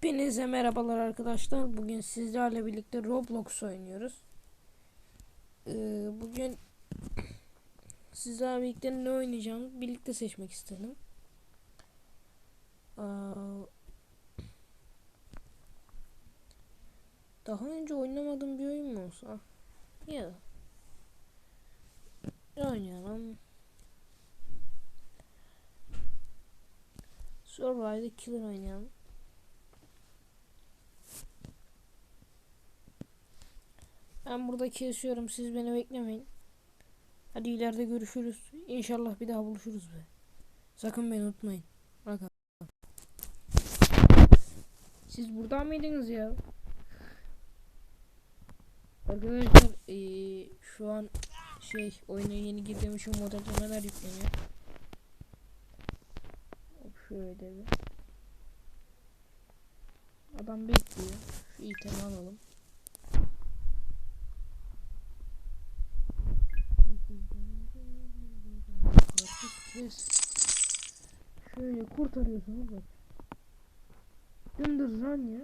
Hepinize merhabalar arkadaşlar. Bugün sizlerle birlikte Roblox oynuyoruz. Ee, bugün sizlerle birlikte ne oynayacağımı birlikte seçmek istedim. Aa, daha önce oynamadığım bir oyun mu olsa? Ya. Oynayalım. Survive the Killer oynayalım. Ben burada kesiyorum. Siz beni beklemeyin. Hadi ileride görüşürüz. İnşallah bir daha buluşuruz be. Sakın beni unutmayın. Bakalım. Siz burada mıydınız ya? Arkadaşlar eee, şu an şey oyuna yeni girdiğim için modellemeler yükleniyor. Şöyle bir. Adam bekliyor. Şu itemi alalım. Stres. Şöyle kurtarıyorsunuz bak. Dümdüz lan ya.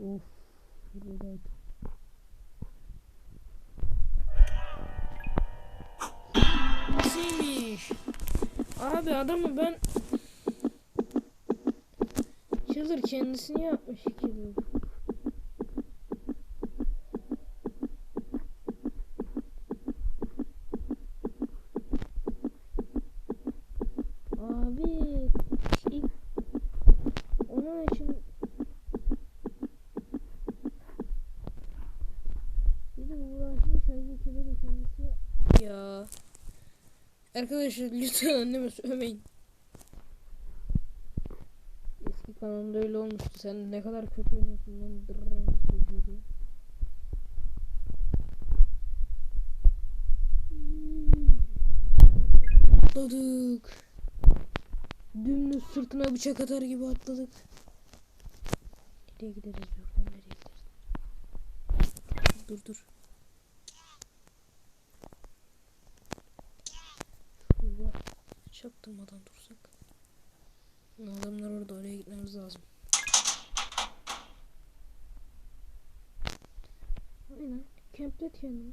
Of. Burada Nasılmış? Abi adamı ben Killer kendisini yapmış Killer. Abi ilk onun için bir de uğraşmış halde Killer'ın kendisi ya Arkadaşlar lütfen anneme sövmeyin. Eski kanalımda öyle olmuştu. Sen ne kadar kötü oynuyorsun lan. Atladık. Dümdüz sırtına bıçak atar gibi atladık. Nereye gideriz buradan nereye gideriz? Dur dur. Çaktırmadan dursak. Adamlar orada oraya gitmemiz lazım. Aynen. Kemplet kendini.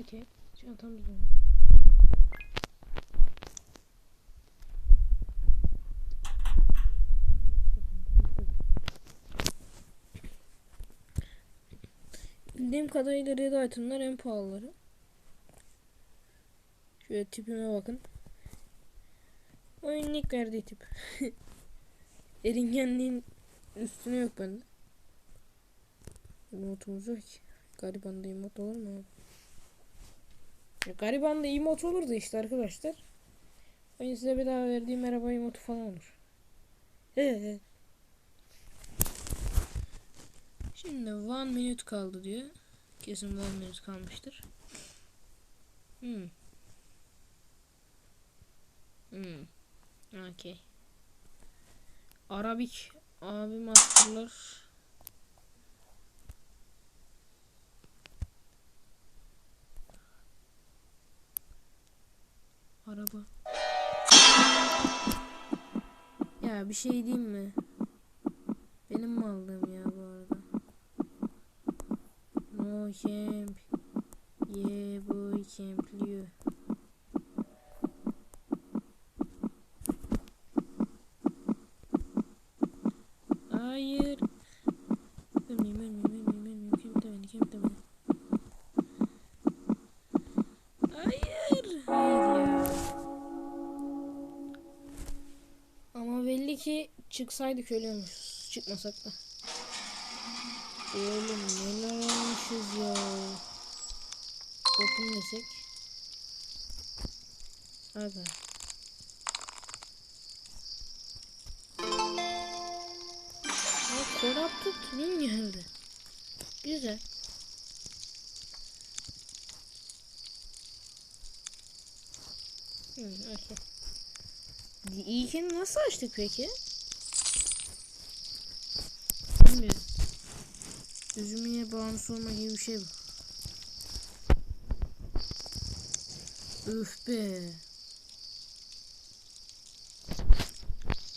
Okey. Çantamız var. Bildiğim kadarıyla red itemlar en pahalıları. Şöyle tipime bakın. Oyunun ilk verdiği tip. Eringenliğin üstüne yok bende. Emotumuz yok ki. Garibanda emot olur mu? Ya garibanda emot olur da işte arkadaşlar. Oyun size bir daha verdiğim merhaba emotu falan olur. Şimdi one minute kaldı diyor. Kesin minute kalmıştır. Hmm. Hmm. Okay. Arabik abi masterlar. Araba. Ya bir şey diyeyim mi? Benim mi aldığım ya bu? No camp. Yeah boy campliyor. Hayır. Ölmeyeyim ölmeyeyim ölmeyeyim ölmeyeyim. Kemple beni kemple beni. Hayır. Hayır. Ama belli ki çıksaydık ölüyormuşuz. Çıkmasak da. Oğlum neler olmuşuz ya. Open desek. Aga. Corrupted Twin geldi. Güzel. Hmm, okay. İlkini nasıl açtık peki? şimdi. Üzümüye bağımlısı olma gibi bir şey bu. Üf be.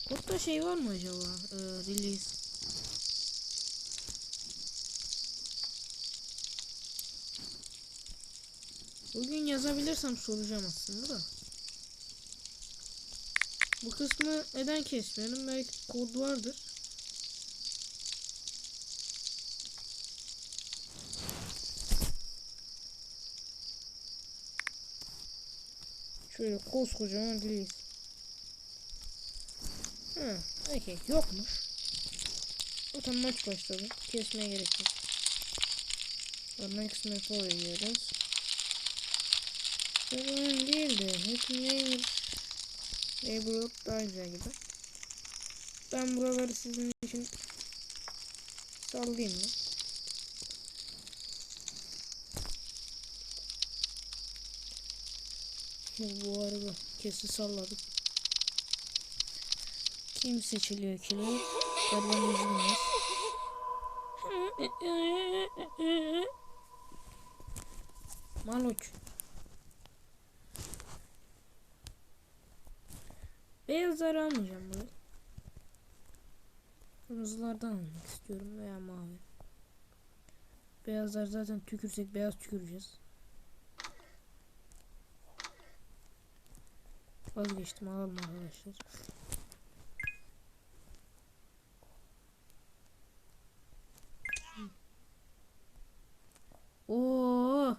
Kodda şey var mı acaba? Ee, release. Bugün yazabilirsem soracağım aslında da. Bu kısmı neden kesmiyorum? Belki kod vardır. Şöyle koskocaman release. Ha, okey. Yokmuş. Zaten maç başladı. Kesmeye gerek yok. Next map'e oynuyoruz. Sorun değil de hep neighbor neighborhood daha güzel gibi. Ben buraları sizin için sallayayım mı? Bu arada kesi salladık. Kim seçiliyor kilo? Gariban izlemiyoruz. Maloç. Beyazları almayacağım buraya. Kırmızılardan almak istiyorum veya mavi. Beyazlar zaten tükürsek beyaz tüküreceğiz. Vazgeçtim alalım arkadaşlar. Oo.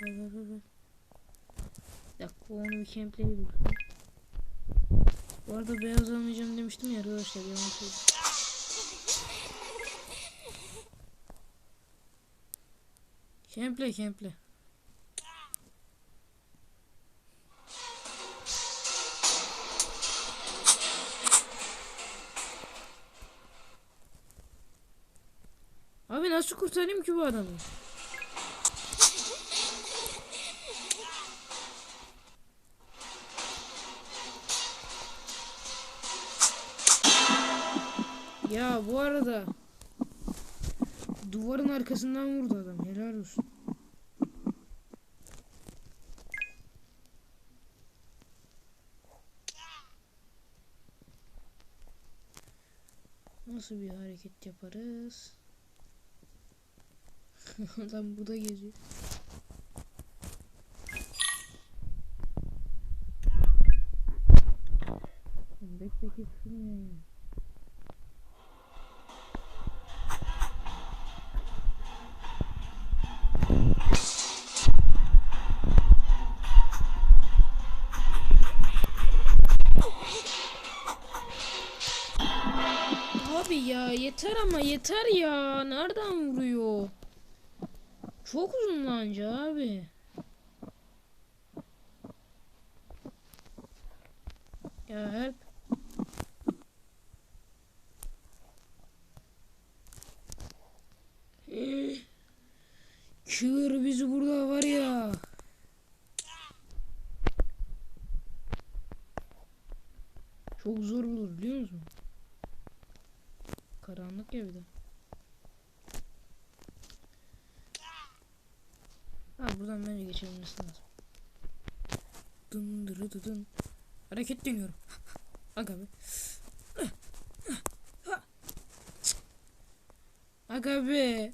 Ver ver ver. Bir dakika onu bir gameplay Bu arada beyaz almayacağım demiştim ya arkadaşlar yanlış oldu. Gameplay gameplay. Kurtarayım ki bu adamı? Ya bu arada duvarın arkasından vurdu adam. Helal olsun. Nasıl bir hareket yaparız? Adam burada geziyor. Bekle kessin ya. Abi ya yeter ama yeter ya. Nereden vuruyor? Çok uzun lanca abi. Ya help. Killer bizi burada var ya. Çok zor bulur biliyor musun? Karanlık ya bir de. Buradan bence geçebilmesi lazım. Dın dırı dı dın. Hareket deniyorum. Aga be. Aga be.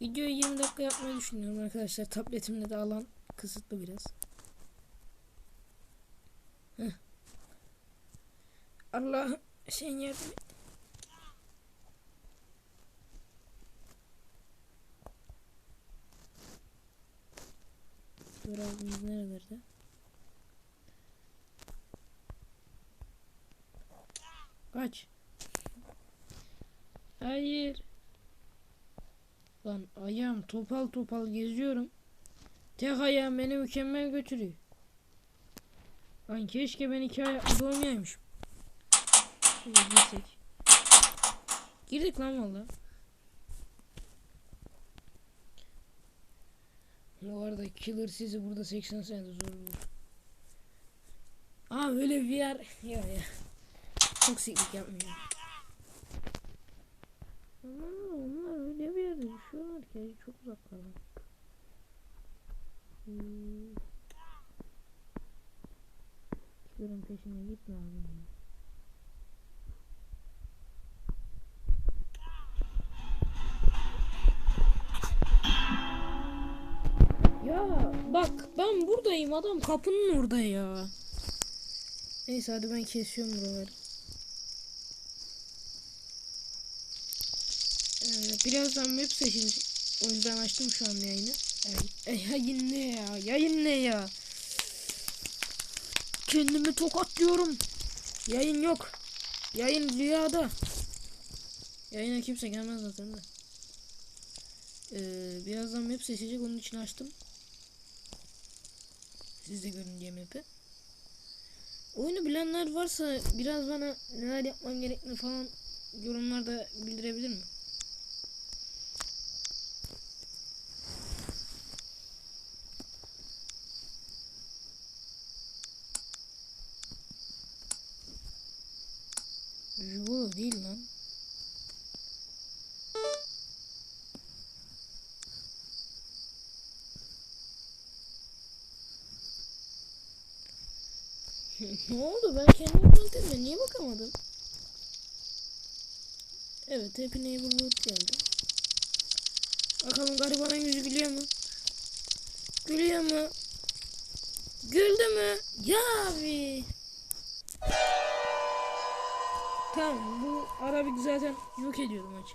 Videoyu 20 dakika yapmayı düşünüyorum arkadaşlar. Tabletimde de alan kısıtlı biraz. Allah sen yardım et. Abimiz nerelerde? Kaç. Hayır. Lan ayağım topal topal geziyorum. Tek ayağım beni mükemmel götürüyor. Lan keşke ben iki ayaklı doğmayaymışım. Girdik lan valla. Bu arada killer sizi burada 80 senede zor bulur. Aa böyle bir yer. Ya ya. toksiklik yapmayacağım. Onlar, onlar öyle bir yerde düşüyorlar ki çok uzaklarda. Hmm. Killer'ın peşine gitme abi. Ya. Bak ben buradayım adam kapının orada ya. Neyse hadi ben kesiyorum buraları. Ee, birazdan map seçilecek. O yüzden açtım şu an yayını. Ay, ay, yayın ne ya? Yayın ne ya? Kendimi tokatlıyorum. Yayın yok. Yayın rüyada. Yayına kimse gelmez zaten de. Ee, birazdan map seçecek onun için açtım. Siz de görün diye map'i. Oyunu bilenler varsa biraz bana neler yapmam gerektiğini falan yorumlarda bildirebilir mi? Bu değil lan. Ne oldu? Ben kendim buldum Niye bakamadım? Evet, Happy Neighborhood geldi. Bakalım garibanın yüzü gülüyor mu? Gülüyor mu? Güldü mü? Ya abi. Tamam bu Arabik zaten yok ediyordu maçı.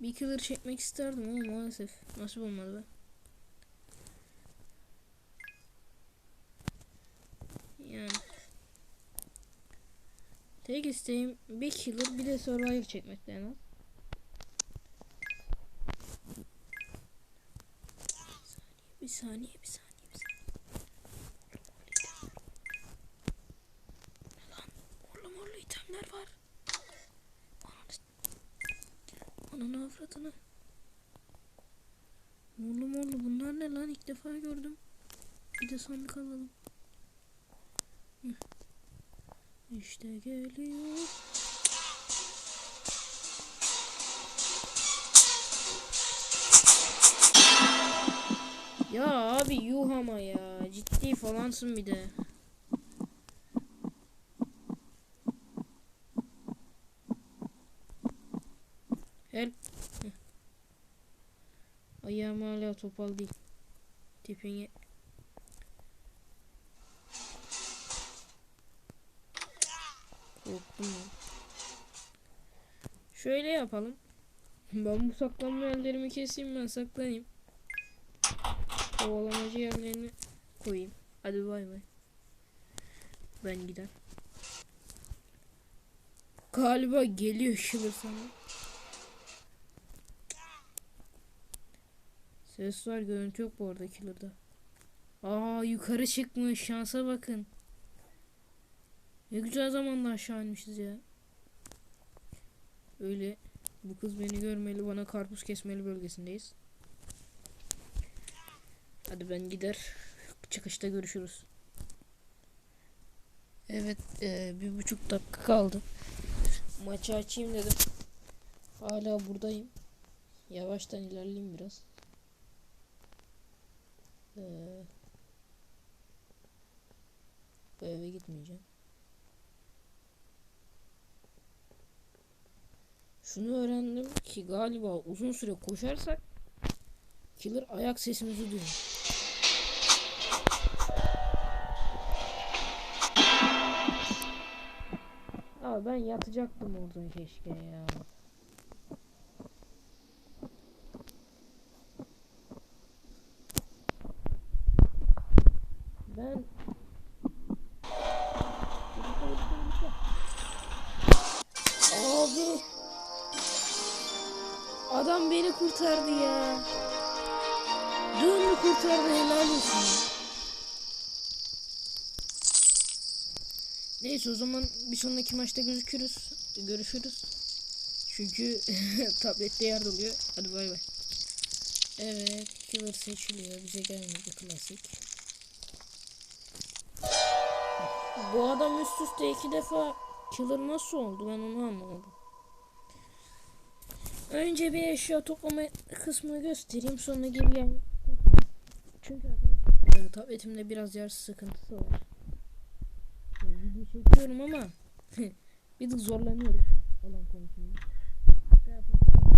Bir killer çekmek isterdim ama maalesef nasip olmadı. Yani tek isteğim bir killer bir de survivor çekmekti en az. Bir saniye, bir saniye, itemler var. Ananı, avradını. Morlu morlu bunlar ne lan? İlk defa gördüm. Bir de sandık alalım. İşte geliyor. Ya abi yuh ama ya. Ciddi falansın bir de. Help. Heh. Ayağım hala topal değil. Tipini. Korktum ya. Şöyle yapalım. Ben bu saklanma yerlerimi keseyim ben saklanayım. Kovalamacı yerlerini koyayım. Hadi bay bay. Ben gider. Galiba geliyor Killer sana. Ses var görüntü yok bu arada Killer'da. Aa yukarı çıkmış şansa bakın. Ne güzel zamanda aşağı inmişiz ya. Öyle bu kız beni görmeli bana karpuz kesmeli bölgesindeyiz. Hadi ben gider. Çıkışta görüşürüz. Evet e, bir buçuk dakika kaldı. Maçı açayım dedim. Hala buradayım. Yavaştan ilerleyeyim biraz. Ee, bu eve gitmeyeceğim. Şunu öğrendim ki galiba uzun süre koşarsak Killer ayak sesimizi duyuyor. Abi ben yatacaktım orada keşke ya. Neyse o zaman bir sonraki maçta gözükürüz. Görüşürüz. Çünkü tablette yer doluyor. Hadi bay bay. Evet. Killer seçiliyor. Bize gelmedi klasik. Bu adam üst üste iki defa killer nasıl oldu ben onu anlamadım. Önce bir eşya toplama kısmını göstereyim sonra geriye çünkü arkadaşlar tabletimde biraz yer sıkıntısı var. Çekiyorum ama bir tık zorlanıyorum alan konusunda.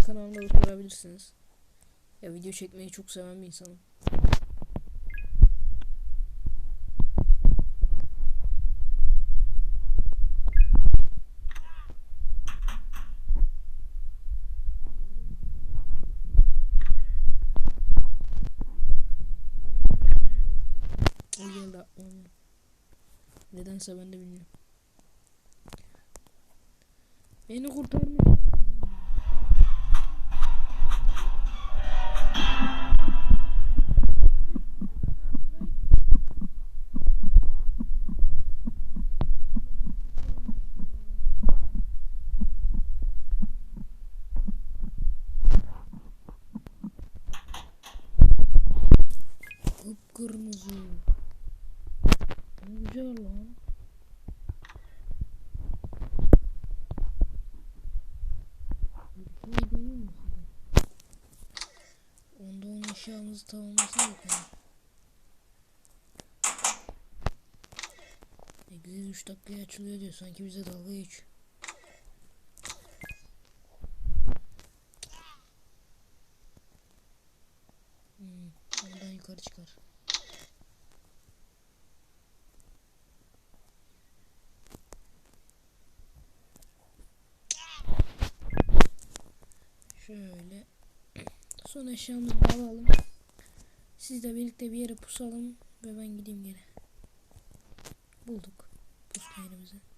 Kanalımda da. Ya video çekmeyi çok seven bir insanım. Nedense ben de bilmiyorum. Beni kurtarmış. Kıpkırmızı. Ne güzel lan. Bir şey değil mi size? Onda onun eşyamızı tamamlasın bakalım. Exit 3 dakikaya açılıyor diyor. Sanki bize dalga geçiyor. Hmm, oradan yukarı çıkar. Şöyle. Son eşyamızı alalım. Sizle birlikte bir yere pusalım ve ben gideyim geri. Bulduk volcanoes.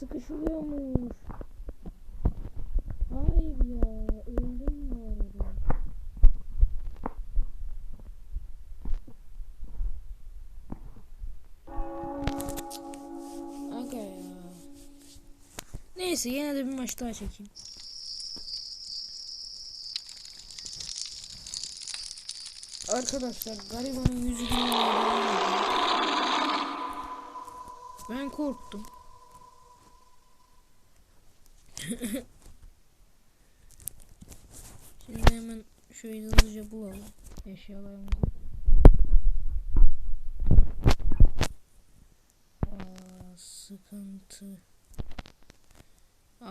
Sıkışılıyormuş. Hayır ya, öldüm bu arada. Aga ya. Neyse yine de bir maç daha çekeyim. Arkadaşlar garibanın yüzü ediyor. Ben korktum. Şimdi hemen şöyle hızlıca bulalım eşyalarımızı. Aa, sıkıntı.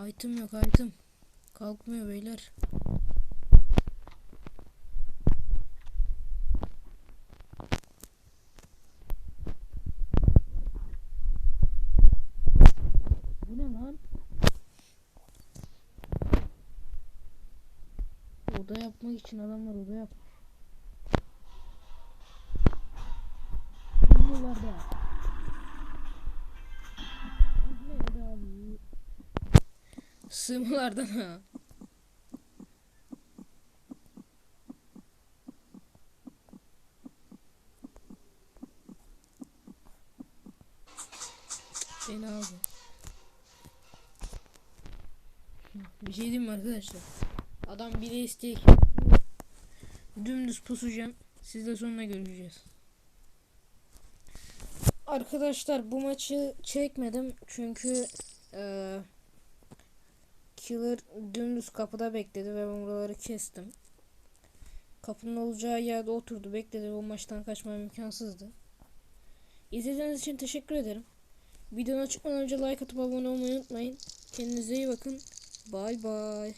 Item yok item. Kalkmıyor beyler. Bu ne lan? Oda yapmak için adamlar oda yapmış. Bunlarda. Ahmet abi. Sığmalardan ha. Beni aldı. Bir şey diyeyim mi arkadaşlar? Adam bile isteyek. Dümdüz pusacağım. Sizle sonra görüşeceğiz. Arkadaşlar bu maçı çekmedim çünkü eee Killer dümdüz kapıda bekledi ve ben buraları kestim. Kapının olacağı yerde oturdu bekledi o maçtan kaçmam imkansızdı. İzlediğiniz için teşekkür ederim. Videonun çıkmadan önce like atıp abone olmayı unutmayın. Kendinize iyi bakın. Bay bay.